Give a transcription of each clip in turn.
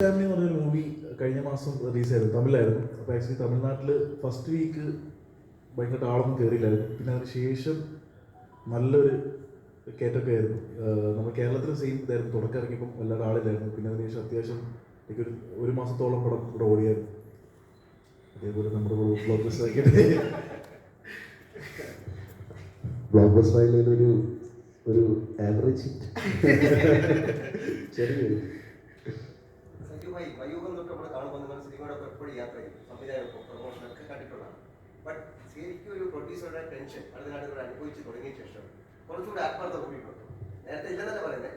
Family എന്ന് പറഞ്ഞൊരു movie കഴിഞ്ഞ മാസം റിലീസ് ആയിരുന്നു. തമിഴിലായിരുന്നു. അപ്പോൾ ആക്ച്വലി തമിഴ്നാട്ടിൽ ഫസ്റ്റ് വീക്ക് ഭയങ്കര ആളൊന്നും കയറിയില്ലായിരുന്നു പിന്നെ അതിന് ശേഷം നല്ലൊരു കയറ്റൊക്കെ ആയിരുന്നു. നമ്മുടെ കേരളത്തിൽ സെയിം ഇതായിരുന്നു. തുടക്കം ഇറങ്ങിയപ്പം വല്ലാതെ ആളില്ലായിരുന്നു. പിന്നെ അതിന് ശേഷം അത്യാവശ്യം എനിക്കൊരു ഒരു മാസത്തോളം പടം ഇവിടെ ഓടിയായിരുന്നു. അതേപോലെ നമ്മുടെ ബ്ലോക്ക് ബസ് ആക്കിയിട്ട് ബ്ലോക്ക് ബസ്റ്റർ ഒരു ഒരു ആവറേജ് ചെറിയൊരു സംവിധായകർക്കും പ്രൊമോഷനൊക്കെ കണ്ടിട്ടുള്ളതാണ്. ബട്ട് ശരിക്കും ഒരു പ്രൊഡ്യൂസറുടെ ടെൻഷൻ അടുത്ത നിങ്ങൾ അനുഭവിച്ച് തുടങ്ങിയ ശേഷം കുറച്ചുകൂടി ആത്മാർത്ഥ കൂടിയിട്ടുണ്ട്. പറയുന്നത്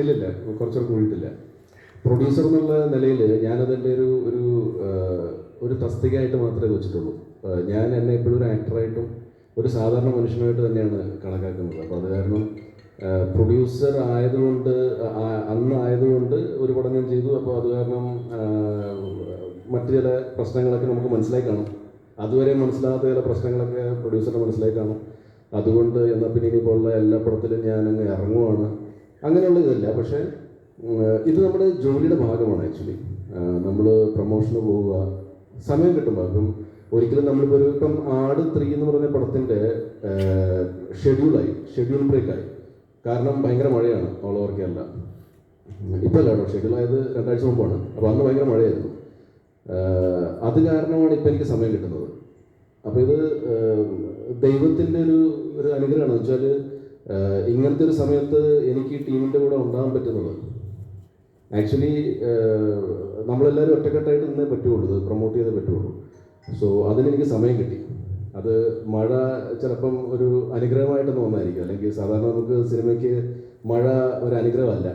ഇല്ലില്ല കുറച്ചുകൂടെ കൂടിയിട്ടില്ല. പ്രൊഡ്യൂസർ എന്നുള്ള നിലയിൽ ഞാനതിന്റെ ഒരു ഒരു ഒരു തസ്തികയായിട്ട് മാത്രമേ വെച്ചിട്ടുള്ളൂ. ഞാൻ എന്നെ എപ്പോഴും ഒരു ആക്ടറായിട്ടും ഒരു സാധാരണ മനുഷ്യനായിട്ട് തന്നെയാണ് കണക്കാക്കുന്നത്. അപ്പോൾ അത് കാരണം പ്രൊഡ്യൂസർ ആയതുകൊണ്ട് അന്ന് ആയതുകൊണ്ട് ഒരു പഠനം ചെയ്തു. അപ്പോൾ അത് കാരണം മറ്റു ചില പ്രശ്നങ്ങളൊക്കെ നമുക്ക് മനസ്സിലായി കാണും. അതുവരെ മനസ്സിലാകാത്ത ചില പ്രശ്നങ്ങളൊക്കെ പ്രൊഡ്യൂസറിന് മനസ്സിലായി കാണും. അതുകൊണ്ട് എന്നാൽ പിന്നെ ഇനിയിപ്പോഴുള്ള എല്ലാ പടത്തിലും ഞാൻ അങ്ങ് ഇറങ്ങുവാണ്. അങ്ങനെയുള്ള ഇതല്ല. പക്ഷേ ഇത് നമ്മുടെ ജോലിയുടെ ഭാഗമാണ് ആക്ച്വലി. നമ്മൾ പ്രൊമോഷന് പോവുക സമയം കിട്ടുമ്പോൾ. അപ്പം ഒരിക്കലും നമ്മളിപ്പോൾ ഒരു ഇപ്പം ആട് ത്രീ എന്ന് പറഞ്ഞ പടത്തിന്റെ ഷെഡ്യൂളായി ഷെഡ്യൂൾ ബ്രേക്കായി. കാരണം ഭയങ്കര മഴയാണ് ഓൾ ഓവർ കേരള. ഇപ്പോൾ അല്ലാണ്ടോ ഷെഡ്യൂൾ ആയത് രണ്ടാഴ്ച മുമ്പാണ്. അപ്പോൾ അന്ന് ഭയങ്കര മഴയായിരുന്നു. അത് കാരണമാണ് ഇപ്പം എനിക്ക് സമയം കിട്ടുന്നത്. അപ്പോൾ ഇത് ദൈവത്തിന്റെ ഒരു ഒരു അനുഗ്രഹമാണ്. വെച്ചാൽ ഇങ്ങനത്തെ ഒരു സമയത്ത് എനിക്ക് ടീമിന്റെ കൂടെ ഉണ്ടാകാൻ പറ്റുന്നത്. ആക്ച്വലി നമ്മളെല്ലാവരും ഒറ്റക്കെട്ടായിട്ട് നിന്നേ പറ്റുള്ളൂ. ഇത് പ്രൊമോട്ട് ചെയ്തേ പറ്റുള്ളൂ. സോ അതിനെനിക്ക് സമയം കിട്ടി. അത് മഴ ചിലപ്പം ഒരു അനുഗ്രഹമായിട്ട് തോന്നായിരിക്കും അല്ലെങ്കിൽ സാധാരണ നമുക്ക് സിനിമയ്ക്ക് മഴ ഒരു അനുഗ്രഹമല്ല.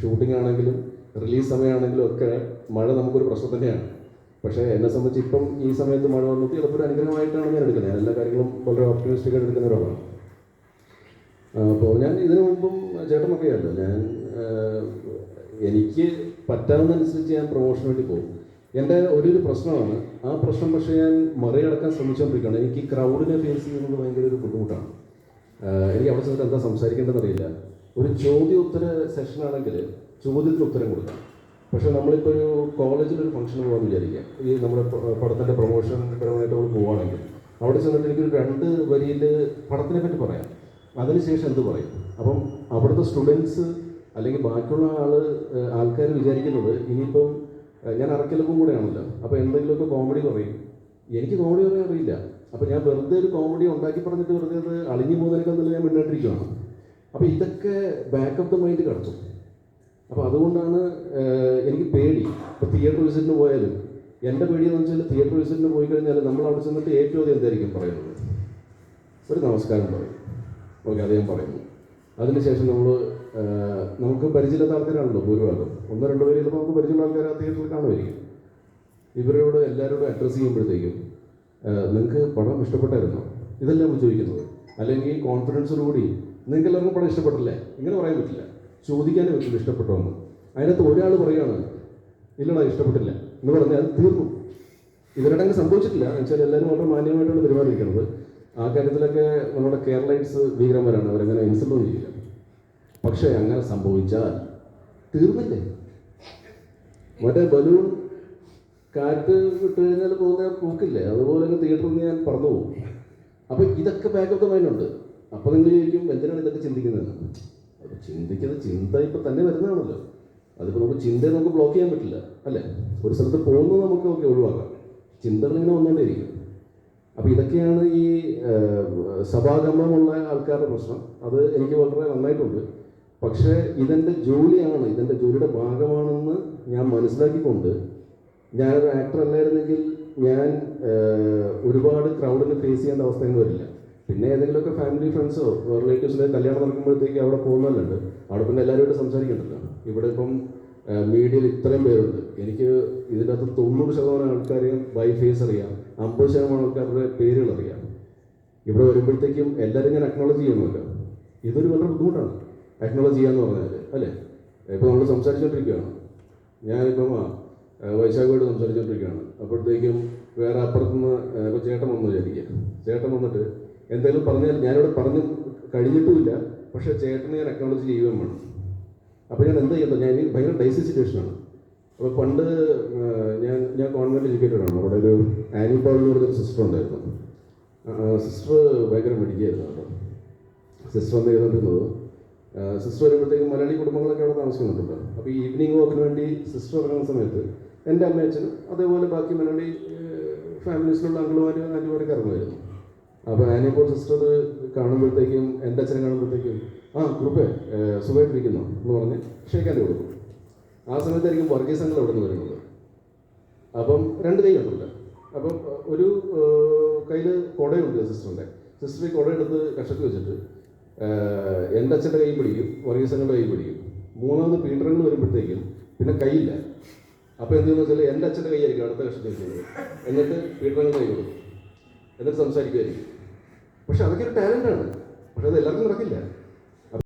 ഷൂട്ടിംഗ് ആണെങ്കിലും റിലീസ് സമയമാണെങ്കിലും ഒക്കെ മഴ നമുക്കൊരു പ്രശ്നം തന്നെയാണ്. പക്ഷേ എന്നെ സംബന്ധിച്ച് ഇപ്പം ഈ സമയത്ത് മഴ വന്നിട്ട് ചിലപ്പോൾ ഒരു അനുഗ്രഹമായിട്ടാണ് ഞാൻ എടുക്കുന്നത്. ഞാൻ എല്ലാ കാര്യങ്ങളും വളരെ ഓപ്റ്റിമിസ്റ്റിക് ആയിട്ട് എടുക്കുന്ന ഒരാളാണ്. അപ്പോൾ ഞാൻ ഇതിനു മുമ്പും ആയിരുന്നു. ഞാൻ എനിക്ക് പറ്റാവുന്നതനുസരിച്ച് ഞാൻ പ്രൊമോഷൻ വേണ്ടി പോകും. എന്റെ ഒരു ഒരു പ്രശ്നമാണ് ആ പ്രശ്നം പക്ഷേ ഞാൻ മറികടക്കാൻ ശ്രമിച്ചുകൊണ്ടിരിക്കുകയാണ്. എനിക്ക് ക്രൗഡിനെ ഫേസ് ചെയ്യുന്നത് ഭയങ്കര ഒരു ബുദ്ധിമുട്ടാണ്. എനിക്ക് അവിടെ ചെന്നിട്ട് എന്താ സംസാരിക്കേണ്ടതെന്നറിയില്ല ഒരു ചോദ്യോത്തര സെഷനാണെങ്കിൽ ചോദ്യത്തിന് ഉത്തരം കൊടുക്കാം. പക്ഷേ നമ്മളിപ്പോൾ ഒരു കോളേജിൽ ഒരു ഫംഗ്ഷന് പോകാൻ വിചാരിക്കുക ഈ നമ്മുടെ പടത്തിന്റെ പ്രൊമോഷൻ പരമായിട്ട് നമ്മൾ പോവുകയാണെങ്കിൽ അവിടെ ചെന്നിട്ട് എനിക്കൊരു രണ്ട് വരിയിൽ പടത്തിനെ പറ്റി പറയാം. അതിനുശേഷം എന്ത് പറയും? അപ്പം അവിടുത്തെ സ്റ്റുഡൻസ് അല്ലെങ്കിൽ ബാക്കിയുള്ള ആൾ ആൾക്കാർ വിചാരിക്കുന്നത് ഇനിയിപ്പം ഞാൻ അറക്കലപ്പം കൂടെയാണല്ലോ. അപ്പോൾ എന്തെങ്കിലുമൊക്കെ കോമഡി പറയും. എനിക്ക് കോമഡി പറയാൻ അറിയില്ല. അപ്പോൾ ഞാൻ വെറുതെ ഒരു കോമഡി ഉണ്ടാക്കി പറഞ്ഞിട്ട് വെറുതെ അത് അളിഞ്ഞു പോകുന്നതിനേക്കാൾ ഞാൻ മുന്നോട്ടിരിക്കുകയാണ് അപ്പോൾ ഇതൊക്കെ ബാക്ക് ഓഫ് ദ മൈൻഡ് കിടത്തും. അപ്പോൾ അതുകൊണ്ടാണ് എനിക്ക് പേടി. ഇപ്പോൾ തിയേറ്റർ വിസിറ്റിന് പോയാലും എന്റെ പേടി എന്ന് വെച്ചാൽ തിയേറ്റർ വിസിറ്റിന് പോയി കഴിഞ്ഞാൽ നമ്മൾ അവിടെ ചെന്നിട്ട് ഏറ്റവും അധികം എന്തായിരിക്കും പറയുന്നത്? ഒരു നമസ്കാരം പറയും. ഓക്കെ അദ്ദേഹം പറയുന്നു. അതിനുശേഷം നമ്മൾ നമുക്ക് പരിചയമില്ലാത്ത ആൾക്കാരാണല്ലോ ഭൂരിഭാഗം. ഒന്നോ രണ്ടോ പേര് ചിലപ്പോൾ നമുക്ക് പരിചയമുള്ള ആൾക്കാർ ആ തിയേറ്ററിൽ കാണുമായിരിക്കും. ഇവരോട് എല്ലാവരോടും അഡ്രസ്സ് ചെയ്യുമ്പോഴത്തേക്കും നിങ്ങൾക്ക് പടം ഇഷ്ടപ്പെട്ടായിരുന്നോ? ഇതെല്ലാം ചോദിക്കുന്നത്. അല്ലെങ്കിൽ കോൺഫിഡൻസോടുകൂടി നിങ്ങൾക്ക് എല്ലാവർക്കും പടം ഇഷ്ടപ്പെട്ടില്ലേ? ഇങ്ങനെ പറയാൻ പറ്റില്ല. ചോദിക്കാനേ പറ്റില്ല ഇഷ്ടപ്പെട്ടോ എന്ന്. അതിനകത്ത് ഒരാൾ പറയുകയാണ് ഇല്ലടാ ഇഷ്ടപ്പെട്ടില്ല. എന്ന് പറഞ്ഞാൽ അത് തീർന്നു ഇവരുടെ അങ്ങനെ സംഭവിച്ചിട്ടില്ല. എന്ന് വെച്ചാൽ എല്ലാവരും വളരെ മാന്യമായിട്ടാണ് പെരുമാറിയിരിക്കുന്നത് ആ കാര്യത്തിലൊക്കെ നമ്മുടെ കേരളൈറ്റ്സ് ഭീകരന്മാരാണ്. അവരങ്ങനെ ഇൻസൾട്ട് ചെയ്യില്ല. പക്ഷേ അങ്ങനെ സംഭവിച്ചാൽ തീർന്നില്ലേ? മറ്റേ ബലൂൺ കാറ്റ് വിട്ട് കഴിഞ്ഞാൽ പോകുന്ന പൂക്കില്ലേ? അതുപോലെ തന്നെ തിയേറ്ററിൽ ഞാൻ പറഞ്ഞു പോകും. അപ്പോൾ ഇതൊക്കെ ബാക്ക് ഓഫ് ദ മൈൻഡ് ഉണ്ട്. അപ്പോൾ നിങ്ങൾ ചോദിക്കും എന്തിനാണ് ഇതൊക്കെ ചിന്തിക്കുന്നത് അപ്പോൾ ചിന്തിക്കുന്ന ചിന്ത ഇപ്പോൾ തന്നെ വരുന്നതാണല്ലോ. അതിപ്പോൾ നമുക്ക് ചിന്തയെ നമുക്ക് ബ്ലോക്ക് ചെയ്യാൻ പറ്റില്ല അല്ലേ? ഒരു സ്ഥലത്ത് പോകുന്നത് നമുക്ക് ഒക്കെ ഒഴിവാക്കാം. ചിന്തകൾ ഇങ്ങനെ വന്നുകൊണ്ടേയിരിക്കും അപ്പോൾ ഇതൊക്കെയാണ് ഈ സഭാഗമമുള്ള ആൾക്കാരുടെ പ്രശ്നം. അത് എനിക്ക് വളരെ നന്നായിട്ടുണ്ട്. പക്ഷേ ഇതെന്റെ ജോലിയാണ് ഇതെന്റെ ജോലിയുടെ ഭാഗമാണെന്ന് ഞാൻ മനസ്സിലാക്കിക്കൊണ്ട് ഞാനൊരു ആക്ടർ അല്ലായിരുന്നെങ്കിൽ ഞാൻ ഒരുപാട് ക്രൗഡിനെ ഫേസ് ചെയ്യേണ്ട അവസ്ഥയൊന്നും വരില്ല. പിന്നെ ഏതെങ്കിലുമൊക്കെ ഫാമിലി ഫ്രണ്ട്സോ റിലേറ്റീവ്സിന്റെ കല്യാണം നടക്കുമ്പോഴത്തേക്ക് അവിടെ പോകുന്നതല്ലുണ്ട് അവിടെ പിന്നെ എല്ലാവരുമായിട്ട് സംസാരിക്കണ്ടല്ലോ. ഇവിടെ ഇപ്പം മീഡിയയിൽ ഇത്രയും പേരുണ്ട്. എനിക്ക് ഇതിന്റെ അകത്ത് തൊണ്ണൂറ് ശതമാനം ആൾക്കാരെയും ബൈ ഫേസ് അറിയാം. അമ്പത് ശതമാനം ആൾക്കാരുടെ പേരുകൾ അറിയാം. ഇവിടെ വരുമ്പോഴത്തേക്കും എല്ലാവരും ഞാൻ അക്നോളജ് ചെയ്യണമല്ലോ ഇതൊരു വളരെ ബുദ്ധിമുട്ടാണ്. അക്നോളജ് ചെയ്യാന്ന് പറഞ്ഞാൽ അല്ലേ? ഇപ്പോൾ നമ്മൾ സംസാരിച്ചുകൊണ്ടിരിക്കുകയാണ് ഞാനിപ്പം വൈശാഖോട് സംസാരിച്ചുകൊണ്ടിരിക്കുകയാണ് അപ്പോഴത്തേക്കും വേറെ അപ്പുറത്തുനിന്ന് ഇപ്പോൾ ചേട്ടൻ വന്നു വിചാരിക്കുക. ചേട്ടൻ വന്നിട്ട് എന്തെങ്കിലും പറഞ്ഞാൽ ഞാനിവിടെ പറഞ്ഞു കഴിഞ്ഞിട്ടുമില്ല. പക്ഷേ ചേട്ടനെ ഞാൻ അക്നോളജ് ചെയ്യുകയും വേണം. അപ്പോൾ ഞാൻ എന്താ ചെയ്യുന്നത് ഞാൻ ഭയങ്കര ഡൈസി സിറ്റുവേഷനാണ് അപ്പോൾ പണ്ട് ഞാൻ ഞാൻ കോൺവെന്റ് എഡ്യൂക്കേറ്റഡ് ആണ്. അവിടെ ഒരു ആനി പോൾ എന്ന് പറഞ്ഞൊരു സിസ്റ്റർ ഉണ്ടായിരുന്നു. സിസ്റ്റർ ഭയങ്കര മെഡിക്കായിരുന്നു കേട്ടോ. സിസ്റ്റർ എന്ന് ചെയ്തുകൊണ്ടിരുന്നത് സിസ്റ്റർ വരുമ്പോഴത്തേക്കും മലയാളി കുടുംബങ്ങളൊക്കെ അവിടെ താമസിക്കുന്നുണ്ടല്ലോ. അപ്പോൾ ഈ ഈവനിങ് വാക്കിന് വേണ്ടി സിസ്റ്റർ ഇറങ്ങുന്ന സമയത്ത് എന്റെ അമ്മയച്ചനും അതേപോലെ ബാക്കി മലയാളി ഫാമിലീസിലുള്ള അങ്കിളുമാരും ആന്റിമാരൊക്കെ ഇറങ്ങുമായിരുന്നു. അപ്പോൾ ആനിയപ്പോൾ സിസ്റ്റർ കാണുമ്പോഴത്തേക്കും എന്റെ അച്ഛനെ കാണുമ്പോഴത്തേക്കും ആ ഗ്രൂപ്പേ സുഖമായിട്ടിരിക്കുന്നു എന്ന് പറഞ്ഞ് ഷേക്കാൻ കൊടുക്കും ആ സമയത്തായിരിക്കും വർഗീസ് അങ്കിൾ അവിടെ നിന്ന് വരുന്നത്. അപ്പം രണ്ട് കൈ ഉണ്ടല്ലോ അപ്പം ഒരു കയ്യിൽ കുടയുണ്ട് സിസ്റ്ററിന്റെ. സിസ്റ്റർ ഈ കുടയെടുത്ത് കഷത്തി വെച്ചിട്ട് എന്റെ അച്ഛന്റെ കൈ പിടിക്കും വർഗീസ് അങ്കിളുടെ കൈ പിടിക്കും. മൂന്നാമത് പീറ്ററിങ്ങൾ വരുമ്പോഴത്തേക്കും പിന്നെ കൈയില്ല അപ്പോൾ എന്തെന്ന് വെച്ചാൽ എന്റെ അച്ഛന്റെ കൈയായിരിക്കും അടുത്ത കഷത്തി വെക്കുന്നത് എന്നിട്ട് പീറ്ററിങ്ങൾ കൈ കൊടുക്കും. എന്നിട്ട് സംസാരിക്കുമായിരിക്കും പക്ഷെ അതൊക്കെ ഒരു ടാലന്റാണ് പക്ഷെ അത് എല്ലാവർക്കും നടക്കില്ല.